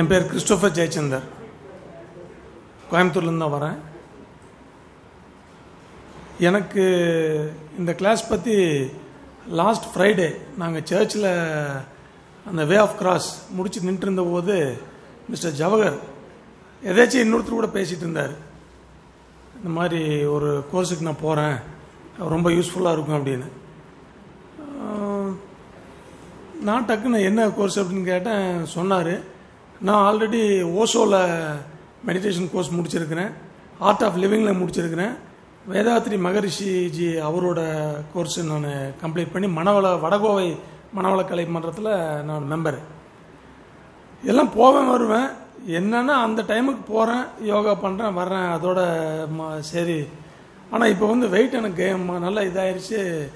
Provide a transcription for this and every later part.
என் பேர் கிறிஸ்டோஃபர் ஜெயச்சந்தர். கோயம்புத்தூர்லேருந்து தான் வரேன். எனக்கு இந்த கிளாஸ் பற்றி லாஸ்ட் ஃப்ரைடே நாங்கள் சர்ச்சில் அந்த வே ஆஃப் கிராஸ் முடிச்சு நின்றுட்டு போது மிஸ்டர் ஜவஹர் எதாச்சும் இன்னொருத்தர் கூட பேசிகிட்டு இருந்தார். இந்த மாதிரி ஒரு கோர்ஸுக்கு நான் போகிறேன் ரொம்ப யூஸ்ஃபுல்லாக இருக்கும் அப்படின்னு. நான் டக்குன்னு என்ன கோர்ஸ் அப்படின்னு கேட்டேன் சொன்னார். நான் ஆல்ரெடி ஓஷோவில் மெடிடேஷன் கோர்ஸ் முடிச்சிருக்கிறேன். ஆர்ட் ஆஃப் லிவிங்கில் முடிச்சிருக்கிறேன். வேதாத்ரி மகரிஷிஜி அவரோட கோர்ஸ் நான் கம்ப்ளீட் பண்ணி மணவள வடகோவை மணவள கலை மன்றத்தில் நான் மெம்பர் எல்லாம் போவேன் வருவேன். என்னென்னா அந்த டைமுக்கு போகிறேன் யோகா பண்ணுறேன் வர்றேன் அதோட ம- சரி. ஆனால் இப்போ வந்து வெயிட் எனக்கு கேம் நல்லா இதாயிருச்சு.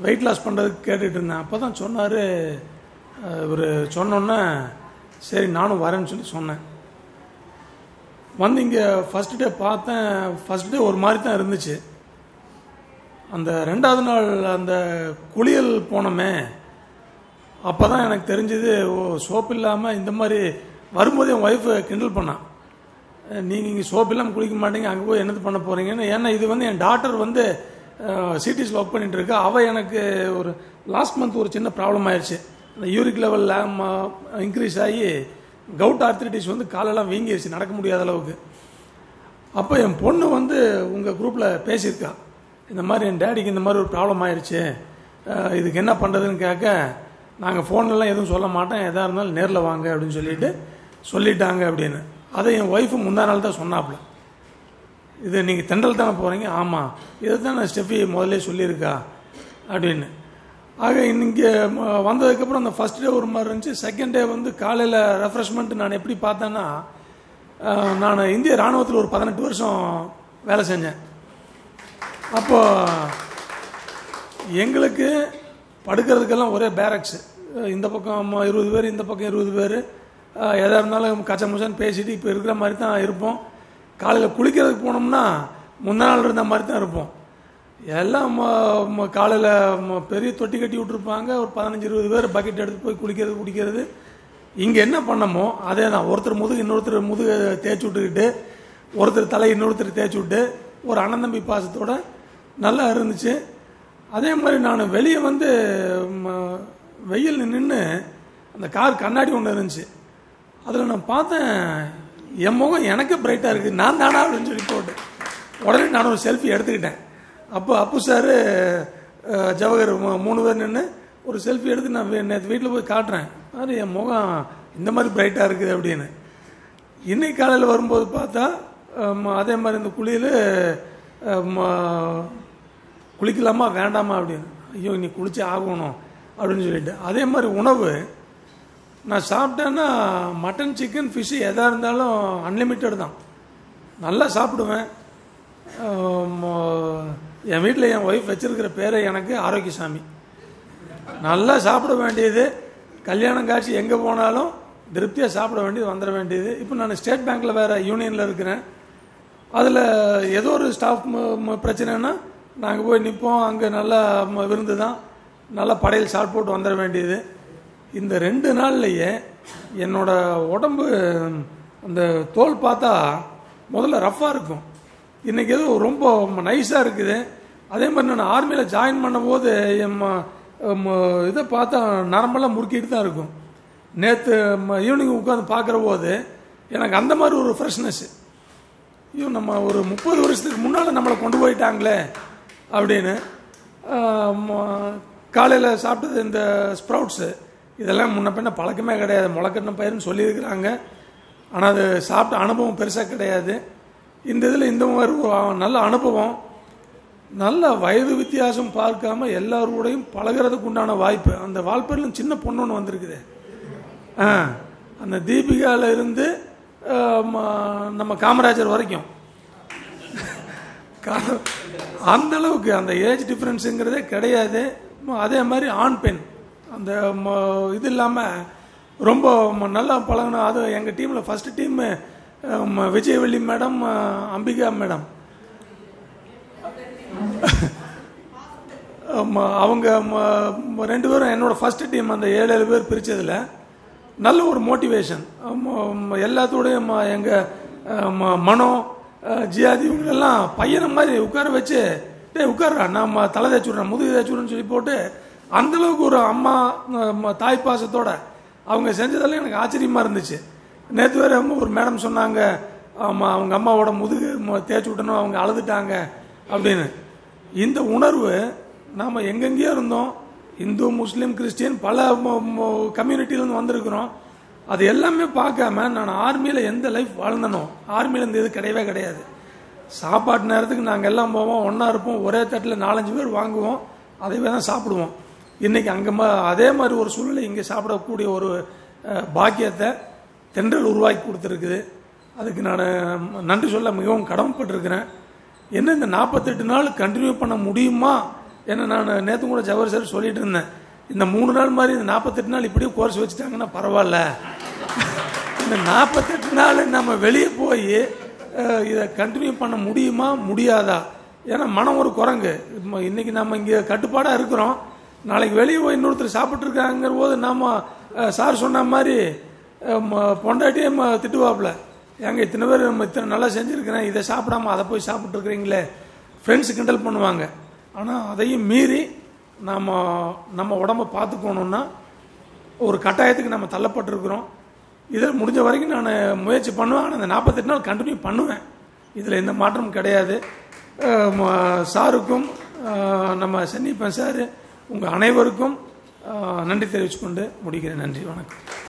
வெயிட் லாஸ் பண்ணுறதுக்கு கேட்டுகிட்டு இருந்தேன். அப்போ தான் சொன்னார் இவர் சொன்னோன்னே சரி நானும் வரேன்னு சொல்லி சொன்னேன். வந்து இங்கே ஃபர்ஸ்ட் டே பார்த்தேன். ஃபர்ஸ்ட் டே ஒரு மாதிரி தான் இருந்துச்சு. அந்த ரெண்டாவது நாள் அந்த குளியல் போனோமே. அப்போ தான் எனக்கு தெரிஞ்சது ஓ சோப் இல்லாமல் இந்த மாதிரி வரும்போது என் ஒய்ஃபு கிண்டல் பண்ணான் நீங்கள் இங்கே சோப் இல்லாமல் குளிக்க மாட்டீங்க அங்கே போய் என்னது பண்ண போகிறீங்கன்னு ஏன்னா இது வந்து என் டாட்டர் வந்து சிட்டிஸில் ஒர்க் பண்ணிகிட்டு இருக்கா. அவள் எனக்கு ஒரு லாஸ்ட் மந்த் ஒரு சின்ன ப்ராப்ளம் ஆயிடுச்சு. அந்த யூரிக் லெவல் இன்க்ரீஸ் ஆகி கவுட் ஆர்த்திரிட்டிஸ் வந்து காலெல்லாம் வீங்கிருச்சு. நடக்க முடியாத அளவுக்கு. அப்போ என் பொண்ணு வந்து உங்கள் குரூப்பில் பேசியிருக்கா. இந்த மாதிரி என் டேடிக்கு இந்த மாதிரி ஒரு ப்ராப்ளம் ஆயிடுச்சு இதுக்கு என்ன பண்ணுறதுன்னு கேட்க நாங்கள் ஃபோன்லலாம் எதுவும் சொல்ல மாட்டோம். எதாக இருந்தாலும் நேரில் வாங்க அப்படின்னு சொல்லிட்டு சொல்லிட்டாங்க அப்படின்னு. அதை என் ஒய்ஃபு முந்தா நாள் தான் சொன்னாப்புல. இது நீங்கள் தெண்டல் தானே போகிறீங்க ஆமாம் இதை தான் நான் ஸ்டெஃபி முதல்ல சொல்லியிருக்கா. அப்படின்னு. ஆக இங்கே வந்ததுக்கப்புறம் அந்த ஃபஸ்ட் டே ஒரு மாதிரி இருந்துச்சு. செகண்ட் டே வந்து காலையில் ரெஃப்ரெஷ்மெண்ட் நான் எப்படி பார்த்தேன்னா நான் இந்திய ராணுவத்தில் ஒரு பதினெட்டு வருஷம் வேலை செஞ்சேன். அப்போ எங்களுக்கு படுக்கிறதுக்கெல்லாம் ஒரே பேரக்ஸ் இந்த பக்கம் இருபது பேர் இந்த பக்கம் இருபது பேர். எதாக இருந்தாலும் கச்ச முச்சான்னு பேசிட்டு இப்போ இருக்கிற மாதிரி தான் இருப்போம். காலையில் குளிக்கிறதுக்கு போனோம்னா முந்தா நாள் இருந்த மாதிரி தான் இருப்போம். எல்லாம் காலையில் பெரிய தொட்டி கட்டி விட்டுருப்பாங்க. ஒரு பதினஞ்சு இருபது பேர் பக்கெட் எடுத்து போய் குளிக்கிறது குடிக்கிறது. இங்கே என்ன பண்ணமோ அதே தான் ஒருத்தர் முதுகு இன்னொருத்தர் முதுகு தேய்ச்சி விட்டுக்கிட்டு ஒருத்தர் தலை இன்னொருத்தர் தேய்ச்சி விட்டு ஒரு அண்ணன் தம்பி பாசத்தோட நல்லா இருந்துச்சு. அதே மாதிரி நான் வெளியே வந்து ம, வெயில் நின்று அந்த கார் கண்ணாடி ஒன்று இருந்துச்சு. அதில் நான் பார்த்தேன் என் முகம் எனக்கு பிரைட்டாக இருக்குது நான் தானா அப்படின்னு சொல்லி போட்டு உடனே நான் ஒரு செல்ஃபி எடுத்துக்கிட்டேன். அப்போ அப்பு சார் ஜவஹர் மூணு பேர் நின்று ஒரு செல்ஃபி எடுத்து நான் நேற்று வீட்டில் போய் காட்டுறேன். அது என் முகம் இந்த மாதிரி பிரைட்டாக இருக்குது அப்படின்னு. இன்னைக்கு காலையில் வரும்போது பார்த்தா அதே மாதிரி இந்த குளியில் குளிக்கலாமா வேண்டாமா அப்படின்னு. ஐயோ நீ குளிச்சு ஆகணும் அப்படின்னு சொல்லிட்டு. அதே மாதிரி உணவு நான் சாப்பிட்டேன்னா மட்டன் சிக்கன் ஃபிஷ்ஷு எதாக இருந்தாலும் அன்லிமிட்டெட் தான். நல்லா சாப்பிடுவேன். என் வீட்டில் என் ஒய்ஃப் வச்சுருக்கிற பேரை எனக்கு ஆரோக்கியசாமி. நல்லா சாப்பிட வேண்டியது கல்யாணம் காட்சி எங்கே போனாலும் திருப்தியாக சாப்பிட வேண்டியது வந்துட வேண்டியது. இப்போ நான் ஸ்டேட் பேங்க்கில் வேறு யூனியனில் இருக்கிறேன். அதில் ஏதோ ஒரு ஸ்டாஃப் பிரச்சனைனா நாங்கள் போய் நிற்போம் அங்கே நல்லா ம- விருந்து தான். நல்லா படையல் சாப்பிட்டு போட்டு வந்துட வேண்டியது. இந்த ரெண்டு நாள்லையே என்னோடய உடம்பு அந்த தோல் பார்த்தா முதல்ல ரஃப்பாக இருக்கும். இன்றைக்கி ஏதோ ரொம்ப நைஸாக இருக்குது. அதே மாதிரி நான் ஆர்மியில் ஜாயின் பண்ணும்போது என் இதை பார்த்தா நரம்பெல்லாம் முறுக்கிட்டு தான் இருக்கும். நேற்று ஈவினிங் உட்காந்து பார்க்குற போது எனக்கு அந்த மாதிரி ஒரு ஃப்ரெஷ்னஸ்ஸு ஐயோ நம்ம ஒரு முப்பது வருஷத்துக்கு முன்னால் நம்மளை கொண்டு போயிட்டாங்களே அப்படின்னு காலையில் சாப்பிட்டது இந்த ஸ்ப்ரவுட்ஸு இதெல்லாம் முன்ன பின்ன பழக்கமே கிடையாது. முளைக்கட்டின பயிர்னு சொல்லியிருக்கிறாங்க. ஆனால் அது சாப்பிட்ட அனுபவம் பெருசாக கிடையாது. இந்த இதில் இந்த மாதிரி நல்ல அனுபவம். நல்ல வயது வித்தியாசம் பார்க்காம எல்லாரோடையும் பழகுறதுக்கு உண்டான வாய்ப்பு. அந்த வால்பேரில் சின்ன பொண்ணு ஒன்று வந்திருக்குது. ஆ அந்த தீபிகாவில் இருந்து நம்ம காமராஜர் வரைக்கும். அந்த அளவுக்கு அந்த ஏஜ் டிஃப்ரென்ஸுங்கிறதே கிடையாது. அதே மாதிரி ஆண் பெண். அந்த ம- இது இல்லாமல் ரொம்ப ம- நல்லா பழகின அது எங்கள் டீமில் first team Vijayavalli madam Ambika madam. அவங்க ம- ரெண்டு பேரும் என்னோடய ஃபர்ஸ்ட் டீம் அந்த ஏழு ஏழு பேர் பிரித்ததில் நல்ல ஒரு மோட்டிவேஷன் எல்லாத்தோடையும் எங்கள் மனம் ஜியாதி இவங்களெல்லாம் பையனை மாதிரி உட்கார வச்சு டே உட்கார்றா நம்ம தலை தேய்ச்சி விட்றேன் முதுகு தேய்ச்சுடுன்னு சொல்லி போட்டு அந்தளவுக்கு ஒரு அம்மா அஹ், தாய் பாசத்தோட அவங்க செஞ்சதெல்லாம் எனக்கு ஆச்சரியமாக இருந்துச்சு. நேற்று வேறு ஒரு மேடம் சொன்னாங்க ஆமாம் அவங்க அம்மாவோட முதுகு ம- தேய்ச்சி விட்டணும் அவங்க அழுதுட்டாங்க அப்படின்னு. இந்த உணர்வு நாம் எங்கெங்கேயோ இருந்தோம். இந்து முஸ்லீம் கிறிஸ்டின் பல கம்யூனிட்டிலேருந்து வந்திருக்கிறோம். அது எல்லாமே பார்க்காம நான் ஆர்மியில் எந்த லைஃப் வாழ்ந்தனோ ஆர்மியில் இந்த இது கிடையவே கிடையாது. சாப்பாட்டு நேரத்துக்கு நாங்கள் எல்லாம் போவோம் ஒன்றா இருப்போம் ஒரே தட்டில் நாலஞ்சு பேர் வாங்குவோம் அதைவே தான் சாப்பிடுவோம். இன்றைக்கி அங்கே அதே மாதிரி ஒரு சூழ்நிலை இங்கே சாப்பிடக்கூடிய ஒரு பாக்கியத்தை தென்றல் உருவாக்கி கொடுத்துருக்குது. அதுக்கு நான் நன்றி சொல்ல மிகவும் கடமைப்பட்டிருக்கிறேன். என்ன இந்த நாற்பத்தெட்டு நாள் கண்டினியூ பண்ண முடியுமா என நான் நேற்று கூட ஜவஹர் சார் சொல்லிட்டு இருந்தேன். இந்த மூணு நாள் மாதிரி இந்த நாற்பத்தெட்டு நாள் இப்படியே கோர்ஸ் வச்சுட்டாங்கன்னா பரவாயில்ல. இந்த நாற்பத்தெட்டு நாள் நம்ம வெளியே போய் இதை கண்டினியூ பண்ண முடியுமா? முடியாதா? ஏன்னா மனம் ஒரு குரங்கு. இன்னைக்கு நம்ம இங்கே கட்டுப்பாடாக இருக்கிறோம். நாளைக்கு வெளியே போய் இன்னொருத்தர் சாப்பிட்ருக்காங்கிற போது நாம் சார் சொன்ன மாதிரி பொண்டாட்டியே ம- திட்டுவாப்புல. ஏங்க இத்தனை பேர் நம்ம இத்தனை நல்லா செஞ்சுருக்கிறேன் இதை சாப்பிடாம அதை போய் சாப்பிட்ருக்குறீங்களே ஃப்ரெண்ட்ஸ் கிண்டல் பண்ணுவாங்க. ஆனால் அதையும் மீறி நம்ம நம்ம உடம்ப பார்த்துக்கணுன்னா ஒரு கட்டாயத்துக்கு நம்ம தள்ளப்பட்டிருக்கிறோம். இதில் முடிஞ்ச வரைக்கும் நான் முயற்சி பண்ணுவேன். ஆனால் அந்த நாற்பத்தெட்டு நாள் கண்டினியூ பண்ணுவேன். இதில் எந்த மாற்றமும் கிடையாது. சாருக்கும் நம்ம சென்னிப்பன் சார் உங்கள் அனைவருக்கும் நன்றி தெரிவித்துக்கொண்டு முடிக்கிறேன். நன்றி வணக்கம்.